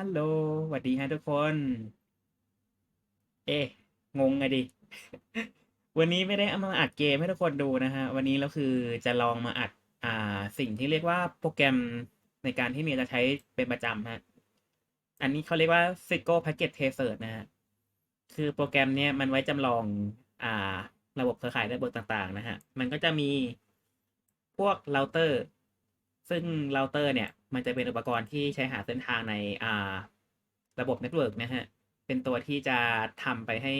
ฮัลโหลสวัสดีฮะทุกคน เอ๊ะงงไงดิ วันนี้ไม่ได้เอามาอัดเกมให้ทุกคนดูนะฮะ วันนี้เราคือจะลองมาอัด อ่า สิ่งที่เรียกว่าโปรแกรมในการที่เมียจะใช้เป็นประจำฮะ อันนี้เขาเรียกว่า Cisco Packet Tracer นะฮะ คือโปรแกรมเนี้ยมันไว้จำลอง อ่า ระบบเครือข่ายระบบต่างๆ นะฮะ มันก็จะมีพวกเราเตอร์ ซึ่งเราเตอร์เนี่ย มันจะเป็นอุปกรณ์ที่ใช้หาเส้นทางในอ่าระบบเน็ตเวิร์กนะฮะ เป็นตัวที่จะทำไปให้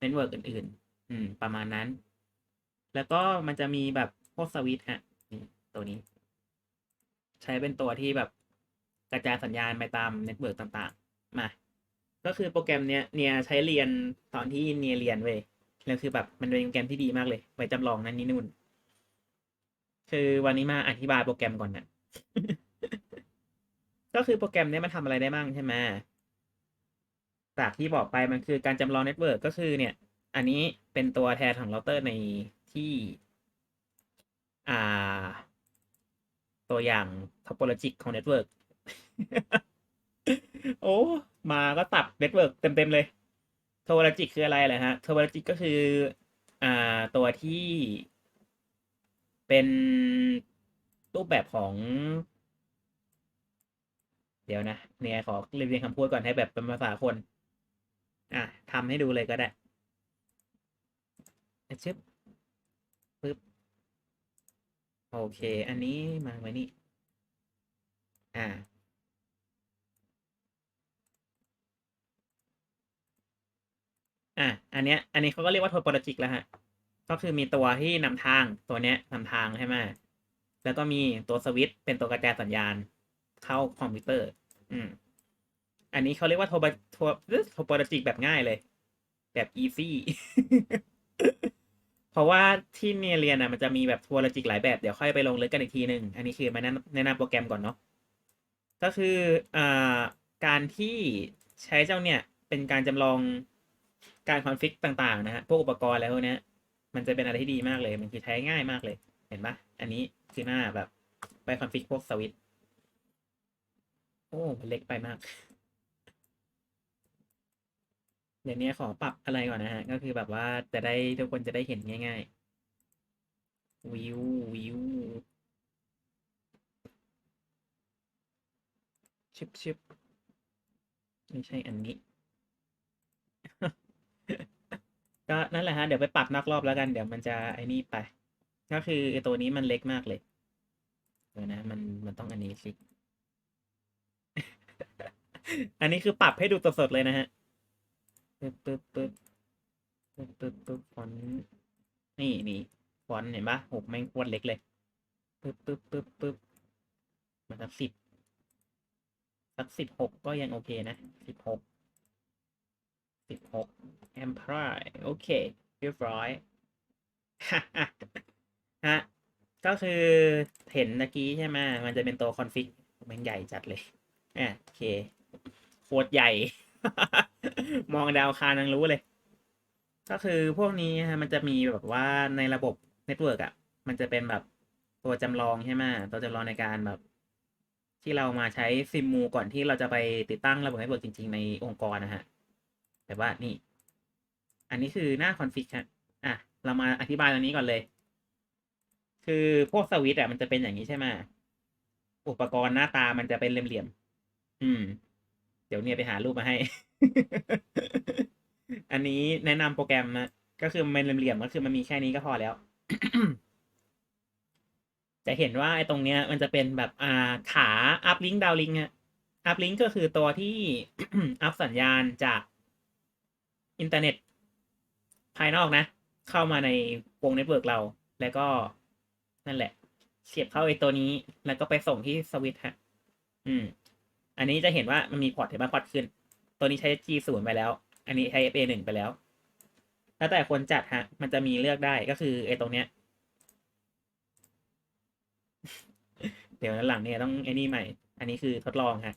เน็ตเวิร์กอื่น ๆ อืม ประมาณนั้น แล้วก็มันจะมีแบบพวกสวิตฮะตัวนี้ ใช้เป็นตัวที่แบบกระจายสัญญาณไปตามเน็ตเวิร์กต่างๆ มา ก็คือโปรแกรมเนี้ยเนี่ยใช้เรียนตอนที่เนียเรียนเว้ยแล้วคือแบบมันเป็นโปรแกรมที่ดีมากเลยไว้จำลองนั่นนี่นู่น คือวันนี้มาอธิบายโปรแกรมก่อนนะ ก็คือโปรแกรมนี้มันทำอะไรได้บ้างใช่ไหมจากที่บอกไปมันคือการจำลองเน็ตเวิร์กก็คือเนี่ย อันนี้เป็นตัวแทนของเราเตอร์ในที่ อ่า ตัวอย่าง topologic ของเน็ตเวิร์กโอ้ มาก็ตับเน็ตเวิร์กเต็ม ๆ เลย topologic คืออะไรเหรอฮะ topologic ก็คือ อ่า ตัวที่เป็น รูปแบบของ เดี๋ยวนะเนี่ยขอเรียนคำพูดก่อนให้แบบเป็นภาษาคน อะทำให้ดูเลยก็ได้อะชึบปึ๊บโอเค อันนี้มาไว้นี่ อ่า อะ อันเนี้ย อันนี้เขาก็เรียกว่าโทโปโลจิกแล้วฮะ ก็คือมีตัวที่นำทางตัวเนี้ยนำทางใช่ไหม แล้วก็มีตัวสวิตช์เป็นตัวกระจายสัญญาณเข้าคอมพิวเตอร์ อืม อันนี้เขาเรียกว่าโทโปโทโทโปโลจิกแบบง่ายเลย แบบอีซี่เพราะว่าที่เนียเรียนอะมันจะมีแบบโทโปโลจิกหลายแบบ เดี๋ยวค่อยไปลงลึกกันอีกทีหนึ่งอันนี้คือมาแนะนำแนะนำโปรแกรมก่อนเนาะก็คืออ่าการที่ใช้เจ้าเนี่ย เป็นการจำลองการคอนฟิกต่าง ๆ นะฮะพวกอุปกรณ์อะไรพวกเนี้ยมันจะเป็นอะไรที่ดีมากเลย มันคือใช้ง่ายมากเลย เห็นปะอันนี้คือหน้าแบบไปคอนฟิกพวกสวิตโอ้เล็กไปมาก เดี๋ยวนี้ขอปรับอะไรก่อนนะฮะ ก็คือแบบว่าจะได้ทุกคนจะได้เห็นง่ายๆ วิววิวชิบชิบไม่ใช่อันนี้ ก็นั่นแหละฮะ เดี๋ยวไปปรับนอกรอบแล้วกัน เดี๋ยวมันจะไอ้นี่ไป ก็คือตัวนี้มันเล็กมากเลยเดี๋ยวนะ มันมันต้องอันนี้สิ อันนี้คือปรับให้ดูสดๆเลยนะฮะปึ๊บปึ๊บปึ๊บปึ๊บปึ๊บปึ๊บฟอนนี่นี่ฟอนเห็นปะโหแม่งโคตรเล็กเลยปึ๊บปึ๊บปึ๊บปึ๊บมาสักสิบสักสิบหกก็ยังโอเคนะสิบหกสิบหกแอมพรายโอเคเรียบร้อย ฮะ ก็คือเห็นตะกี้ใช่ไหมมันจะเป็นตัวคอนฟิกมันใหญ่จัดเลยอะโอเคโคตรใหญ่ มองดาวคารยังรู้เลย ก็คือพวกนี้ฮะมันจะมีแบบว่าในระบบเน็ตเวิร์กอะ มันจะเป็นแบบตัวจำลองใช่ไหมตัวจำลองในการแบบ ที่เรามาใช้ซิมมูก่อนที่เราจะไปติดตั้งระบบเน็ตเวิร์กจริง ๆ ในองค์กรนะฮะ แต่ว่านี่ อันนี้คือหน้าคอนฟิกฮะอะ เรามาอธิบายตรงนี้ก่อนเลย คือพวกสวิตอะมันจะเป็นอย่างนี้ใช่ไหมอุปกรณ์หน้าตามันจะเป็นเหลี่ยมๆอืม เดี๋ยวเนี่ยไปหารูปมาให้ อันนี้แนะนำโปรแกรมนะก็คือมันเหลี่ยมๆก็คือมันมีแค่นี้ก็พอแล้ว จะเห็นว่าไอ้ตรงเนี้ย มันจะเป็นแบบอ่าขาอัพลิงก์ดาวลิงก์ฮะอัพลิงก์ก็คือตัวที่อัพสัญญาณจากอินเทอร์เน็ต ภายนอกนะ เข้ามาในวงเน็ตเวิร์กเรา แล้วก็ นั่นแหละ เสียบเข้าไอ้ตัวนี้ แล้วก็ไปส่งที่สวิตฮะ อืม อันนี้จะเห็นว่ามันมีพอร์ตเห็นไหมพอร์ตขึ้น ตัวนี้ใช้ G 0ไปแล้ว อันนี้ใช้ FA 1ไปแล้ว แล้วแต่คนจัดฮะ มันจะมีเลือกได้ก็คือไอ้ตรงเนี้ย เดี๋ยวหลังเนี่ยต้องไอ้นี่ใหม่ อันนี้คือทดลองฮะ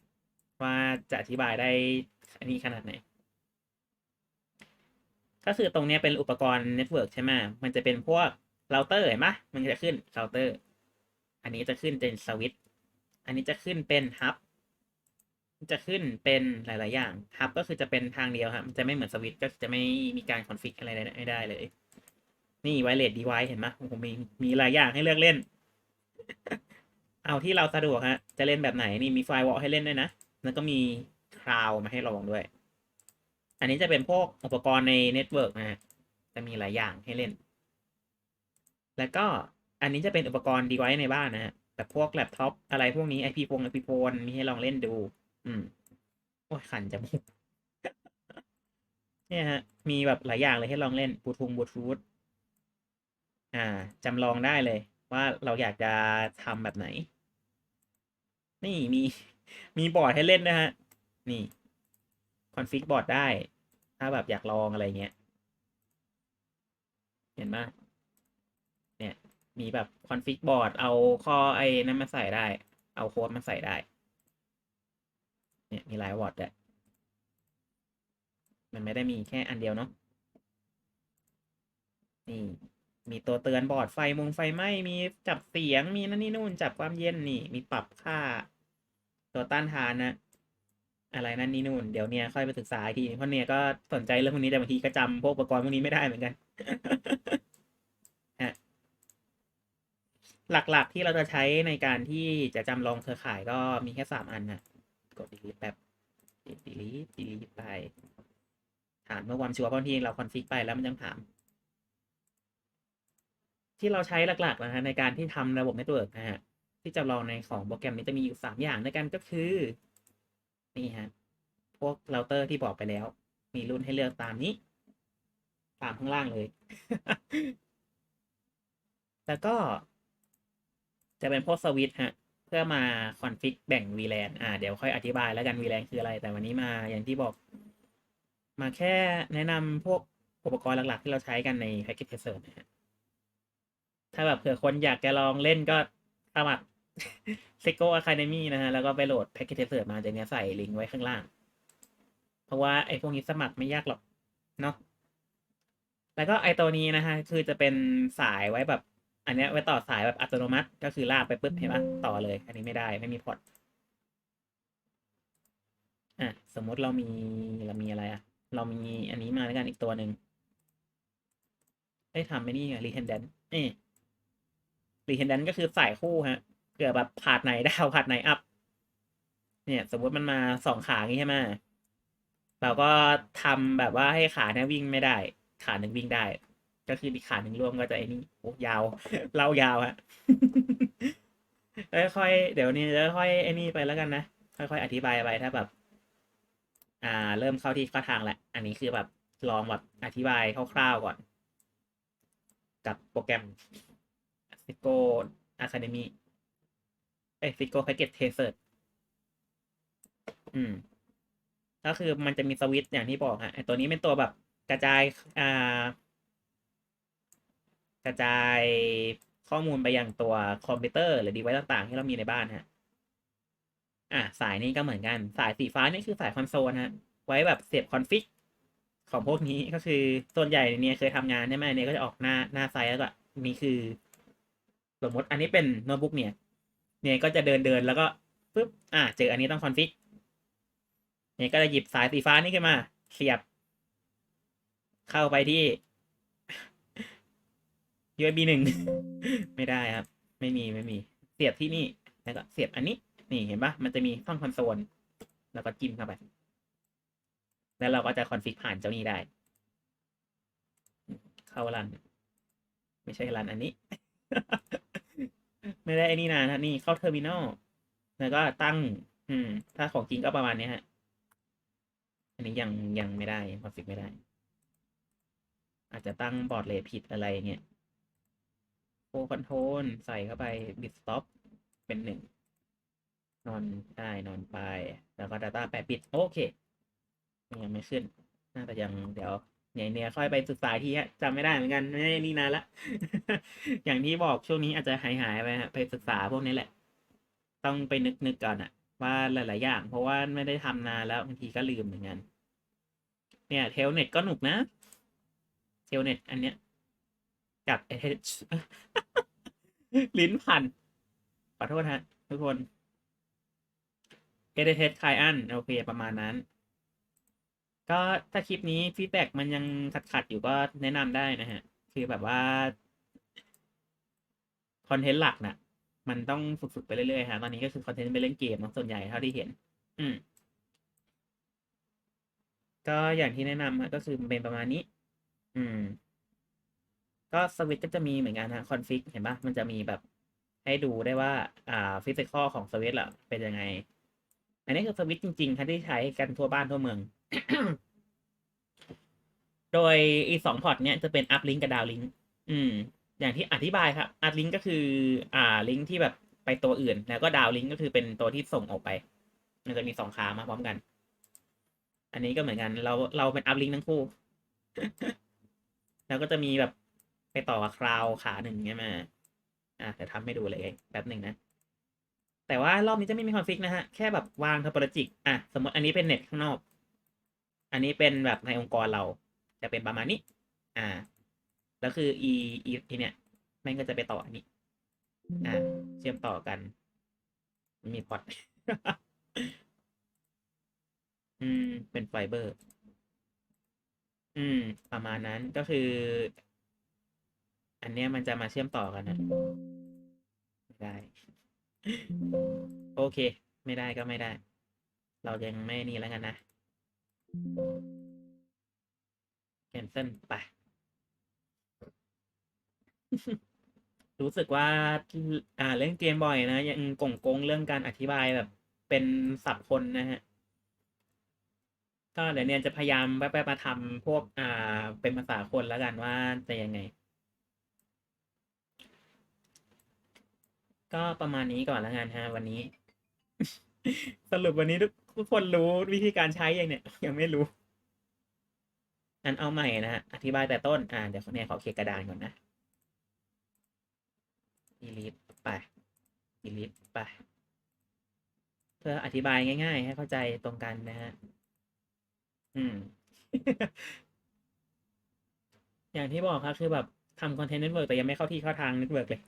ว่าจะอธิบายได้อันนี้ขนาดไหนก็คือตรงเนี้ยเป็นอุปกรณ์เน็ตเวิร์กใช่ไหมมันจะเป็นพวก เราเตอร์เห็นไหมมันจะขึ้นเราเตอร์อันนี้จะขึ้นเป็นสวิตอันนี้จะขึ้นเป็นฮับจะขึ้นเป็นหลาย ๆ อย่างฮับก็คือจะเป็นทางเดียวครับมันจะไม่เหมือนสวิตก็จะไม่มีการคอนฟิกอะไรไม่ได้เลย นี่ไวเลสดีไวเห็นไหมผมมีมีหลายอย่างให้เลือกเล่น เอาที่เราสะดวกฮะ จะเล่นแบบไหนนี่มีไฟวอลให้เล่นด้วยนะ แล้วก็มีคลาวมาให้ลองด้วย อันนี้จะเป็นพวกอุปกรณ์ในเน็ตเวิร์กนะจะมีหลายอย่างให้เล่น แล้วก็อันนี้จะเป็นอุปกรณ์ดีไว c e ในบ้านนะฮะแบบพวกแล็ปท็อปอะไรพวกนี้ไอพีโฟงไอพีโฟนมีให้ลองเล่นดู อืม โอ้ยขันจะมูกเนี่ยฮะ มีแบบหลายอย่างเลยให้ลองเล่นบูทูธบลูทูธอ่าจำลองได้เลย ว่าเราอยากจะทำแบบไหน นี่มีมีบอร์ดให้เล่นนะฮะ นี่คอนฟิกบอร์ดได้ ถ้าแบบอยากลองอะไรเงี้ย เห็นไหม มีแบบคอนฟิกบอร์ดเอาข้อไอ้นั้นมาใส่ได้ เอาโค้ดมาใส่ได้ เนี่ยมีหลายวอร์ดด้วยมันไม่ได้มีแค่อันเดียวเนาะนี่มีตัวเตือนบอร์ดไฟมงไฟไหม้มีจับเสียงมีนั่นนี่นู่นจับความเย็นนี่ มีปรับค่า ตัวต้านทานนะอะไรนั่นนี่นู่นเดี๋ยวเนี่ยค่อยไปศึกษาอีกทีเพราะเนี่ยก็สนใจเรื่องพวกนี้แต่บางทีก็จำพวกอุปกรณ์พวกนี้ไม่ได้เหมือนกัน ฮะ หลักๆที่เราจะใช้ในการที่จะจำลองเครือข่ายก็มีแค่สามอันนะกด delete แป๊บ delete delete ไป ถามเมื่อความชัวร์เพราะที่เราคอนฟิกไปแล้วมันยังถาม ที่เราใช้หลักๆนะฮะในการที่ทำระบบเน็ตเวิร์กนะฮะที่จะลองในของโปรแกรมนี้จะมีอยู่สามอย่างด้วยกันก็คือ นี่ฮะ พวกเราเตอร์ที่บอกไปแล้ว มีรุ่นให้เลือกตามนี้ตามข้างล่างเลย แล้วก็ จะเป็นพวกสวิตฮะ เพื่อมาคอนฟิกแบ่ง VLAN อ่าเดี๋ยวค่อยอธิบายแล้วกัน VLAN คืออะไร แต่วันนี้มาอย่างที่บอก มาแค่แนะนำพวกอุปกรณ์หลัก ๆ ที่เราใช้กันใน Packet Tracer นะฮะถ้าแบบเผื่อคนอยากจะลองเล่นก็สมัคร Seiko Academy นะฮะ แล้วก็ไปโหลด Packet Tracer มาเดี๋ยวนี้ใส่ลิงก์ไว้ข้างล่าง เพราะว่าไอ้พวกนี้สมัครไม่ยากหรอกเนาะแล้วก็ไอตัวนี้นะฮะ คือจะเป็นสายไว้แบบ อันเนี้ยไว้ต่อสายแบบอัตโนมัติ ก็คือลากไปปุ๊บเห็นปะต่อเลย อันนี้ไม่ได้ไม่มีพอร์ตอะสมมุติเรามีเรามีอะไรอะ เรามีอันนี้มาแล้วกันอีกตัวหนึ่งได้ทำไม่นี่รีเทนเดนนี่รีเทนเดนก็คือสายคู่ฮะเผื่อแบบผาดไหนดาวผาดไหนอัพเนี่ย สมมติมันมาสองขางนี้ใช่ไหมเราก็ทำแบบว่าให้ขาเนี่ยวิ่งไม่ได้ ขาหนึ่งวิ่งได้ ก็คืออีกขาหนึ่งร่วมก็จะไอ้นี่โอ้ยาวเล่ายาวฮะค่อยๆเดี๋ยวนี้จะค่อยไอ้นี่ไปแล้วกันนะค่อยๆอธิบายไปถ้าแบบ อ่า เริ่มเข้าที่เข้าทางแหละ อันนี้คือแบบลองแบบอธิบายคร่าวๆก่อน กับโปรแกรม Cisco Academy เอ้ย Cisco Packet Tracer อืมก็คือมันจะมีสวิตช์อย่างที่บอกฮะไอตัวนี้เป็นตัวแบบกระจายอ่า กระจายข้อมูลไปยังตัวคอมพิวเตอร์หรือดีไวซ์ต่างๆ ที่เรามีในบ้านฮะ อะสายนี้ก็เหมือนกัน สายสีฟ้านี่คือสายคอนโซลฮะ ไว้แบบเสียบคอนฟิกของพวกนี้ก็คือส่วนใหญ่เนี่ยเคยทำงานใช่ไหมเนี่ยก็จะออกหน้าหน้าไซต์แล้วก็นี่คือ สมมติอันนี้เป็นโน้ตบุ๊กเนี่ย เนี่ยก็จะเดินเดินแล้วก็ปุ๊บอะเจออันนี้ต้องคอนฟิกเนี่ยก็จะหยิบสายสีฟ้านี่ขึ้นมา เสียบ เข้าไปที่ USB หนึ่ง ไม่ได้ครับ ไม่มีไม่มี เสียบที่นี่ แล้วก็เสียบอันนี้ นี่เห็นปะมันจะมีช่องคอนโซล แล้วก็จิ้มเข้าไป แล้วเราก็จะคอนฟิกผ่านเจ้านี้ได้ เข้ารัน ไม่ใช่รันอันนี้ ไม่ได้ไอ้นี่นะนี่เข้าเทอร์มินอล แล้วก็ตั้ง อืม ถ้าของจริงก็ประมาณนี้ฮะ อันนี้ยังยังไม่ได้คอนฟิกไม่ได้ อาจจะตั้งบอร์ดเลทผิดอะไรเงี้ย โฟคอนโทรลใส่เข้าไปบิตสต็อปเป็นหนึ่งนอนได้นอนไป แล้วก็ Data แปดบิตโอเค ยังไม่ขึ้น น่าจะยังเดี๋ยวเนี่ยเนี่ยค่อยไปศึกษาที่ฮะจำไม่ได้เหมือนกันไม่ได้นี่นานละ อย่างที่บอกช่วงนี้อาจจะหายหายไปฮะไปศึกษาพวกนี้แหละ ต้องไปนึกนึกก่อนอะว่าหลาย ๆ อย่าง เพราะว่าไม่ได้ทำนานแล้วบางทีก็ลืมเหมือนกัน เนี่ยเทลเน็ตก็หนุกนะเทลเน็ตอันเนี้ย กับ h ลิ้นพันขอโทษฮะ ทุกคน edited client โอเค ประมาณนั้น ก็ถ้าคลิปนี้ฟีดแบ็กมันยังขัดๆอยู่ก็แนะนำได้นะฮะ คือแบบว่าคอนเทนต์หลักน่ะ มันต้องฝึกๆไปเรื่อยๆฮะตอนนี้ก็คือคอนเทนต์ไปเล่นเกมนะส่วนใหญ่เท่าที่เห็น อืมก็อย่างที่แนะนำก็คือเป็นประมาณนี้ อืม ก็สวิตก็จะมีเหมือนกันฮะคอนฟิกเห็นปะมันจะมีแบบให้ดูได้ว่า อ่าฟิสิกอลของสวิตล่ะเป็นยังไง อันนี้คือสวิตจริงๆที่ใช้กันทั่วบ้านทั่วเมือง โดยอีสองพอร์ตเนี้ยจะเป็นอัพลิงก์กับดาวลิงก์อืม อย่างที่อธิบายครับอัพลิงก์ก็คือ อ่าลิงก์ที่แบบไปตัวอื่น แล้วก็ดาวลิงก์ก็คือเป็นตัวที่ส่งออกไป มันจะมีสองขามาพร้อมกัน อันนี้ก็เหมือนกัน เราเราเป็นอัพลิงก์ทั้งคู่ แล้วก็จะมีแบบ ไปต่อกับคราวขาหนึ่งใช่ไหมอะเดี๋ยวทำให้ดูเลยแป๊บหนึ่งนะ แต่ว่ารอบนี้จะไม่มีคอนฟิกนะฮะ แค่แบบวางท o โ o โลจิกอะสมมติอันนี้เป็นเน็ตข้างนอก อันนี้เป็นแบบในองค์กรเรา จะเป็นประมาณนี้ อ่า แล้วคือ e e อีเนี่ยแม่งก็จะไปต่ออันนี้ อ่า เชื่อมต่อกัน มีพอร์ตอืม เป็นไฟเบอร์ อืม ประมาณนั้นก็คือ อันเนี้ยมันจะมาเชื่อมต่อกันนะไม่ได้ โอเค ไม่ได้ก็ไม่ได้ เรายังไม่นี่แล้วกันนะแคนเซิลไป รู้สึกว่า อ่าเล่นเกมบ่อยนะ ยังกงกงเรื่องการอธิบายแบบ เป็นศัพท์คนนะฮะ ก็เดี๋ยวเนี่ยจะพยายามแวบๆมาทำพวก อ่า เป็นภาษาคนแล้วกันว่าจะยังไง ก็ประมาณนี้ก่อนแล้วกันฮะวันนี้ สรุปวันนี้ทุกทุกคนรู้วิธีการใช้ยังเนี่ย ยังไม่รู้อันเอาใหม่นะฮะอธิบายแต่ต้น อ่าเดี๋ยวเนี่ยขอเคลียร์กระดานก่อนนะ delete ไป delete ไป เพื่ออธิบายง่าย ๆ ให้เข้าใจตรงกันนะฮะอืม อย่างที่บอกครับคือแบบทำคอนเทนต์เน็ตเวิร์กแต่ยังไม่เข้าที่เข้าทางเน็ตเวิร์กเลย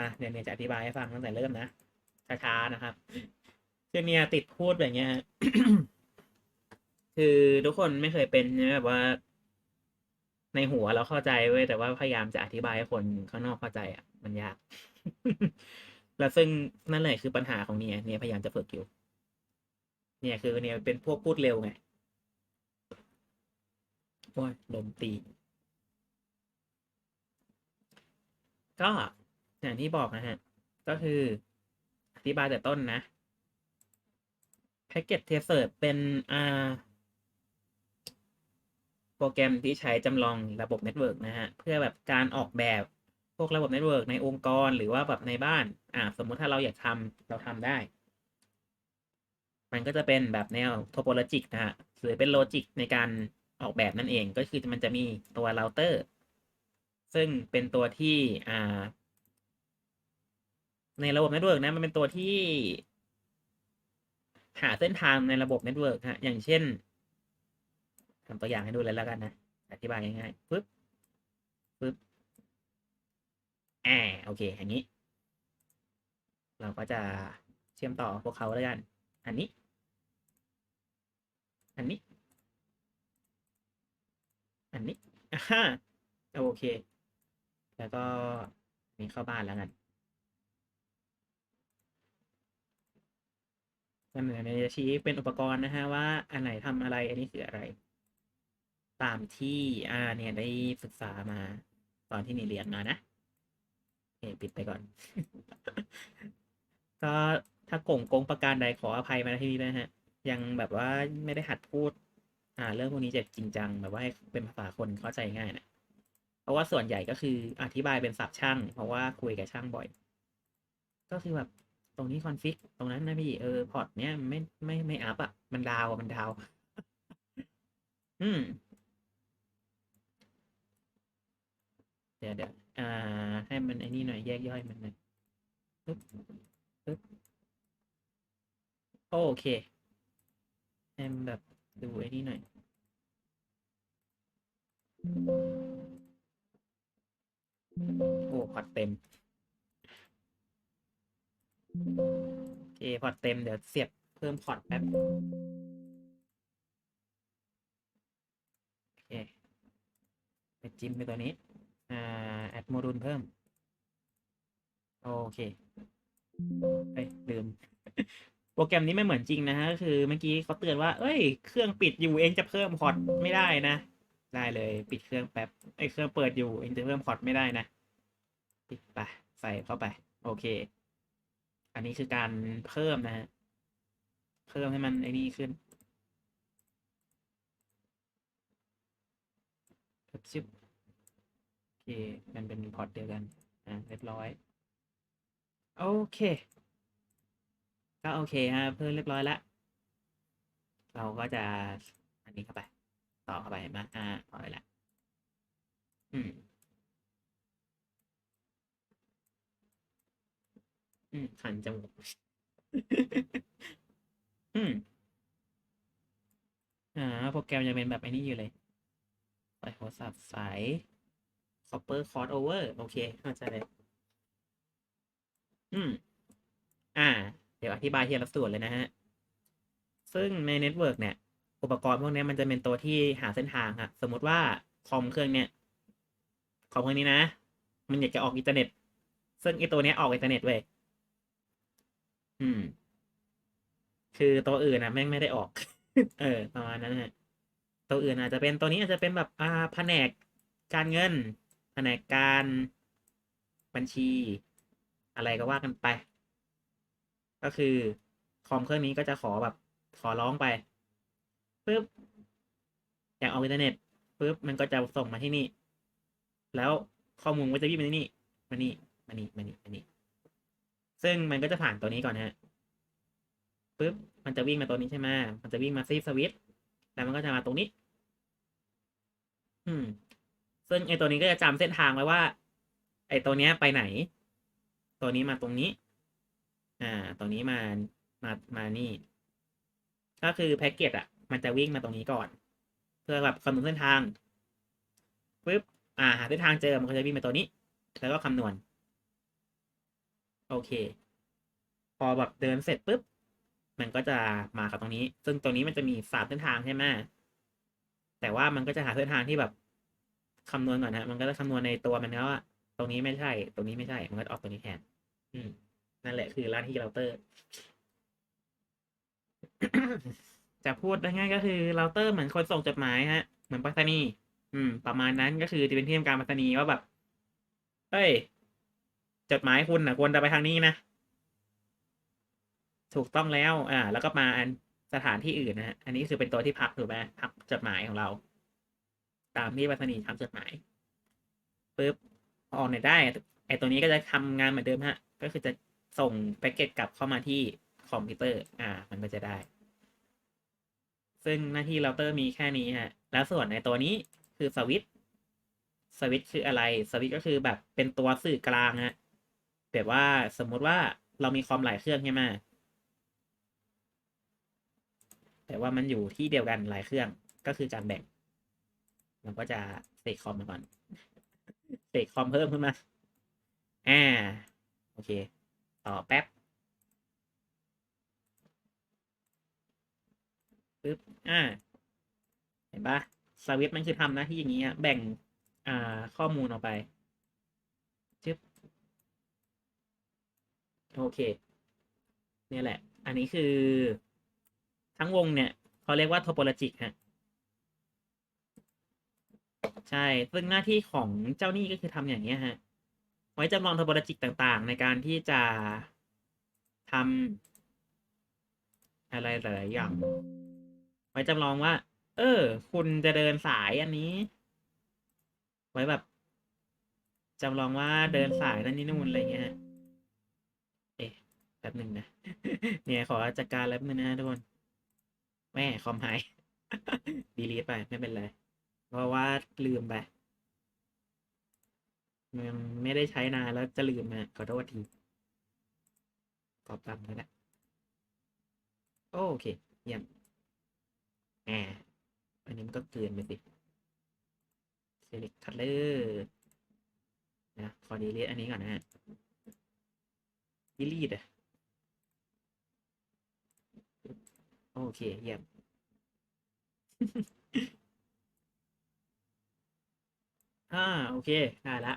มาเดี๋ยเนี่ยจะอธิบายให้ฟังตั้งแต่เริ่มนะช้าๆนะครับคือเนี่ยติดพูดแบบเนี้ยคือทุกคนไม่เคยเป็นใช่ไหมแบบว่า ในหัวเราเข้าใจเว้ยแต่ว่าพยายามจะอธิบายให้คนข้างนอกเข้าใจอะ มันยาก แล้วซึ่งนั่นแหละคือปัญหาของเนี่ยเนี่ยพยายามจะฝึกอยู่ เนี่ยคือเนี่ยเป็นพวกพูดเร็วไงโอ้ยลมตีก็ อย่างที่บอกนะฮะ ก็คืออธิบายแต่ต้นนะแพ็กเกจเทเซอร์เป็นอ่าโปรแกรมที่ใช้จำลองระบบเน็ตเวิร์กนะฮะ เพื่อแบบการออกแบบพวกระบบเน็ตเวิร์กในองค์กรหรือว่าแบบในบ้าน อ่า สมมุติถ้าเราอยากทำเราทำได้ มันก็จะเป็นแบบแนวโทโปโลจิกนะฮะหรือเป็นโลจิกในการออกแบบนั่นเองก็คือมันจะมีตัวเราเตอร์ซึ่งเป็นตัวที่อ่า ในระบบเน็ตเวิร์กนะมันเป็นตัวที่ หาเส้นทางในระบบเน็ตเวิร์กฮะ อย่างเช่นทำตัวอย่างให้ดูเลยแล้วกันนะ อธิบายง่ายๆปึ๊บปึ๊บอ่าโอเค อย่างนี้ เราก็จะเชื่อมต่อพวกเขาแล้วกัน อันนี้ อันนี้ อันนี้อ่าฮะโอเค แล้วก็นี่เข้าบ้านแล้วกัน มันเหมือนมันจะชี้เป็นอุปกรณ์นะฮะว่าอันไหนทำอะไรอันนี้คืออะไร ตามที่อ่าเนี่ยได้ศึกษามา ตอนที่นี่เรียนมานะโอเคปิดไปก่อน ก็ถ้าโกงโกงประการใดขออภัยมาที่นี้นะฮะ ยังแบบว่าไม่ได้หัดพูด อ่า เรื่องพวกนี้จะจริงจังแบบว่าให้เป็นภาษาคนเข้าใจง่ายนะเพราะว่าส่วนใหญ่ก็คืออธิบายเป็นศัพท์ช่าง เพราะว่าคุยกับช่างบ่อย ก็คือแบบ รงนี้คอนฟิกตรงนั้นนะพี่เออพอร์ตเนี้ยไม่ไม่ไม่อัพอะมันดาวอะมันดาว อืม เดี๋ยวเดี๋ยวอ่า ให้มันไอ้นี่หน่อยแยกย่อยมันหน่อยปึ๊บปึ๊บโอเคให้มันแบบดูไอ้นี่หน่อยโอ้พอร์ตเต็ม โอเคพอร์ตเต็มเดี๋ยวเสียบเพิ่มพอร์ตแป๊บโอเคไปจิ้มไปตัวนี้ อ่าแอดโมดูลเพิ่ม โอเคเอ้ยลืม โปรแกรมนี้ไม่เหมือนจริงนะฮะ คือเมื่อกี้เขาเตือนว่า เอ้ย เครื่องปิดอยู่เองจะเพิ่มพอร์ตไม่ได้นะ ได้เลย ปิดเครื่องแป๊บไอเครื่องเปิดอยู่เองจะเพิ่มพอร์ตไม่ได้นะปิดไปใส่เข้าไป โอเค อันนี้คือการเพิ่มนะฮะ เพิ่มให้มันไอ้นี่ขึ้นชึบโอเค มันเป็นพอร์ตเดียวกัน อะเรียบร้อย โอเค ก็โอเคฮะ เพิ่มเรียบร้อยล้วเราก็จะ อันนี้เข้าไป ต่อเข้าไปเห็นไหมอ่าพอได้ละ อืม อืมคันจมูกอืมอ่าโปรแกรมยังเป็นแบบไอ้นี้อยู่เลยสายโทรศัพท์สาย copper crossover โอเค เข้าใจเลย อืม อ่า เดี๋ยวอธิบายทีละส่วนเลยนะฮะ ซึ่งในเน็ตเวิร์กเนี่ย อุปกรณ์พวกนี้มันจะเป็นตัวที่หาเส้นทางครับสมมติว่าคอมเครื่องเนี้ยคอมเครื่องนี้นะ มันอยากจะออกอินเทอร์เน็ต ซึ่งไอตัวเนี้ยออกอินเทอร์เน็ตเว้ย อืม คือตัวอื่นนะแม่งไม่ได้ออก เออประมาณนั้นฮะตัวอื่นอาจจะเป็นตัวนี้อาจจะเป็นแบบอ่าแผนกการเงิน แผนกการบัญชี อะไรก็ว่ากันไป ก็คือคอมเครื่องนี้ก็จะขอแบบขอร้องไปปุ๊บอยากออกอินเทอร์เน็ตปุ๊บมันก็จะส่งมาที่นี่ แล้วข้อมูลก็จะวิ่งมาที่นี่ มานี่ มานี่ มานี่ มานี่ ซึ่งมันก็จะผ่านตัวนี้ก่อนฮะปุ๊บมันจะวิ่งมาตัวนี้ใช่ไหมมันจะวิ่งมาซีฟสวิตแล้วมันก็จะมาตรงนี้ อืม ซึ่งไอตัวนี้ก็จะจำเส้นทางไว้ว่า ไอตัวเนี้ยไปไหน ตัวนี้มาตรงนี้ อ่า ตัวนี้มา มา มานี่ ก็คือแพ็กเกจอะ มันจะวิ่งมาตรงนี้ก่อน เพื่อแบบคำนวณเส้นทางปุ๊บ อ่า หาเส้นทางเจอ มันก็จะวิ่งมาตัวนี้ แล้วก็คำนวณ โอเค พอแบบเดินเสร็จปุ๊บ มันก็จะมากับตรงนี้ ซึ่งตรงนี้มันจะมีสามเส้นทางใช่ไหมแต่ว่ามันก็จะหาเส้นทางที่แบบคำนวณก่อนนะมันก็จะคำนวณในตัวมันแล้วว่าตรงนี้ไม่ใช่ ตรงนี้ไม่ใช่ มันก็จะออกตัวนี้แทน อืม นั่นแหละคือร้านที่เราเตอร์ จะพูดได้ง่ายก็คือเราเตอร์เหมือนคนส่งจดหมายฮะ เหมือนไปรษณีย์อืม ประมาณนั้นก็คือจะเป็นที่ทำการไปรษณีย์ว่าแบบเฮ้ย จดหมายคุณนะควรจะไปทางนี้นะ ถูกต้องแล้ว อ่า แล้วก็มาสถานที่อื่นนะฮะอันนี้คือเป็นตัวที่พักถูกไหมพักจดหมายของเรา ตามที่ไปรษณีย์ทำจดหมายปุ๊บออกเนี่ยได้ไอตัวนี้ก็จะทำงานเหมือนเดิมฮะ ก็คือจะส่งแพ็กเกจกลับเข้ามาที่คอมพิวเตอร์ อ่า มันก็จะได้ ซึ่งหน้าที่เราเตอร์มีแค่นี้ฮะ แล้วส่วนในตัวนี้คือสวิตสวิตคืออะไร สวิตก็คือแบบเป็นตัวสื่อกลางฮะ แบบว่าสมมุติว่าเรามีคอมหลายเครื่องใช่ไหมแต่ว่ามันอยู่ที่เดียวกันหลายเครื่องก็คือการแบ่งมันก็จะเสกคอมมาก่อนเสกคอมเพิ่มขึ้นมา อ่า โอเค ต่อแป๊บปึ๊บ อ่า เห็นปะสวิตมันคือทำหน้าที่อย่างนี้แบ่ง อ่า ข้อมูลออกไปชึบ โอเค เนี่ยแหละ อันนี้คือ ทั้งวงเนี่ยเขาเรียกว่าโทโปโลจิกฮะใช่ ซึ่งหน้าที่ของเจ้านี้ก็คือทำอย่างนี้ยฮะ ไว้จำลองโทโปโลจิกต่างๆ ในการที่จะทำอะไรหลายๆอย่าง ไว้จำลองว่า เออ คุณจะเดินสายอันนี้ ไว้แบบจำลองว่าเดินสายนั่นนี่นู่นอะไรเงี้ยเอ๊ะ แป๊บหนึ่งนะ เนี่ยขอจัดการแป๊บนึงนะทุกคน แม่คอมหาย ดีลีทไปไม่เป็นไร เพราะว่าลืมไป มันไม่ได้ใช้นานแล้วจะลืมนะขอโทษทีตอบตามแล้วนะโอเคเยี่ยมแหมอันนี้มันก็เกินไปสิ select color นะขอ delete อันนี้ก่อนนะฮะ delete อะ โอเคเยี่ยมอ่าโอเคได้ละ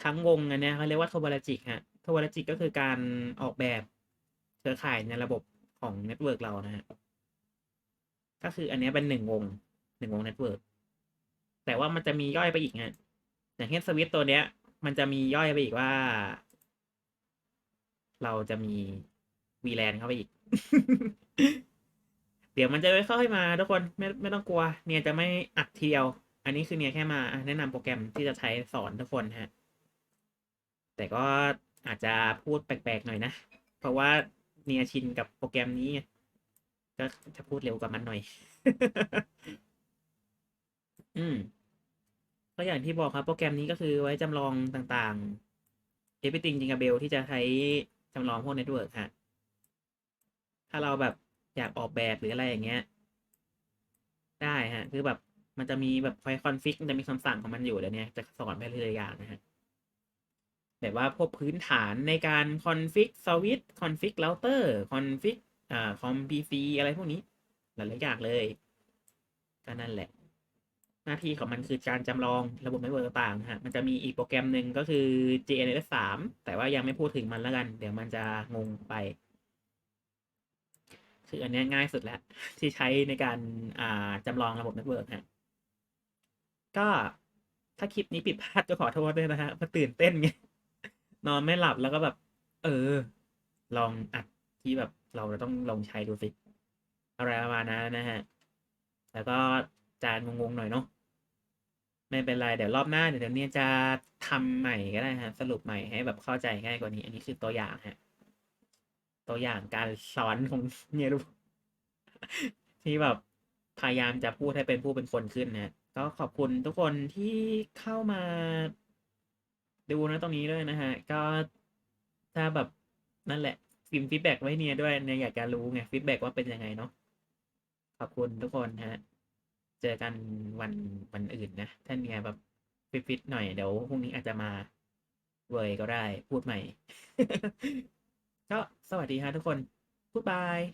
ทั้งวงอันเนี้ยเขาเรียกว่าโทโบลจิกฮะโทโบลจิกก็คือการออกแบบเครือข่ายในระบบของเน็ตเวิร์กเรานะฮะก็คืออันเนี้ยเป็นหนึ่งวงหนึ่งวงเน็ตเวิร์กแต่ว่ามันจะมีย่อยไปอีกฮะอย่างเช่นสวิตตัวเนี้ย มันจะมีย่อยไปอีกว่า เราจะมี VLAN เข้าไปอีก เดี๋ยวมันจะค่อยๆมาทุกคนไม่ไม่ต้องกลัว เนี่ยจะไม่อัดเทียว อันนี้คือเนี่ยแค่มาแนะนำโปรแกรมที่จะใช้สอนทุกคนฮะ แต่ก็อาจจะพูดแปลกๆหน่อยนะ เพราะว่าเนี่ยชินกับโปรแกรมนี้ ก็จะพูดเร็วกับมันหน่อย อืมก็อย่างที่บอกครับ โปรแกรมนี้ก็คือไว้จำลองต่างๆ everything จริงกับเบลที่จะใช้จำลองพวกเน็ตเวิร์กฮะ ถ้าเราแบบอยากออกแบบหรืออะไรอย่างเงี้ย ได้ฮะ คือแบบมันจะมีแบบไฟคอนฟิกมันจะมีคำสั่งของมันอยู่เดี๋ยวนี้จะสอนไปเรื่อยๆอย่างนะฮะแบบว่าพวกพื้นฐานในการคอนฟิกสวิตคอนฟิกเราเตอร์คอนฟิกอ่าคอมพีซีอะไรพวกนี้ หลายๆอย่างเลยก็นั่นแหละ หน้าที่ของมันคือการจำลองระบบเน็ตเวิร์กต่างๆฮะมันจะมีอีกโปรแกรมหนึ่งก็คือ GNS 3 แต่ว่ายังไม่พูดถึงมันแล้วกัน เดี๋ยวมันจะงงไป คืออันนี้ง่ายสุดแล้ว ที่ใช้ในการอ่าจำลองระบบเน็ตเวิร์กฮะก็ถ้าคลิปนี้ผิดพลาดก็ขอโทษด้วยนะฮะเพราะตื่นเต้นไงนอนไม่หลับแล้วก็แบบ เออ ลองอัดที่แบบเราจะต้องลองใช้ดูสิ อะไรประมาณนั้นนะฮะ แล้วก็จานงงๆหน่อยเนาะไม่เป็นไรเดี๋ยวรอบหน้าเดี๋ยวเนี่ยจะทำใหม่ก็ได้ฮะ สรุปใหม่ให้แบบเข้าใจง่ายกว่านี้ อันนี้คือตัวอย่างฮะ ตัวอย่างการสอนของเนี่ยรูที่แบบพยายามจะพูดให้เป็นผู้เป็นคนขึ้นนะก็ขอบคุณทุกคนที่เข้ามาดูนะตรงนี้ด้วยนะฮะ ก็ถ้าแบบนั่นแหละพิมพ์ฟีดแบ็กไว้เนี่ยด้วยเนี่ยอยากจะรู้ไงฟีดแบ็กว่าเป็นยังไงเนาะขอบคุณทุกคนฮะ เจอกันวันวันอื่นนะถ้านเนี่ยแบบฟิตๆหน่อยเดี๋ยวพรุ่งนี้อาจจะมาเวยก็ได้พูดใหม่ ก็สวัสดีฮะทุกคน Goodbye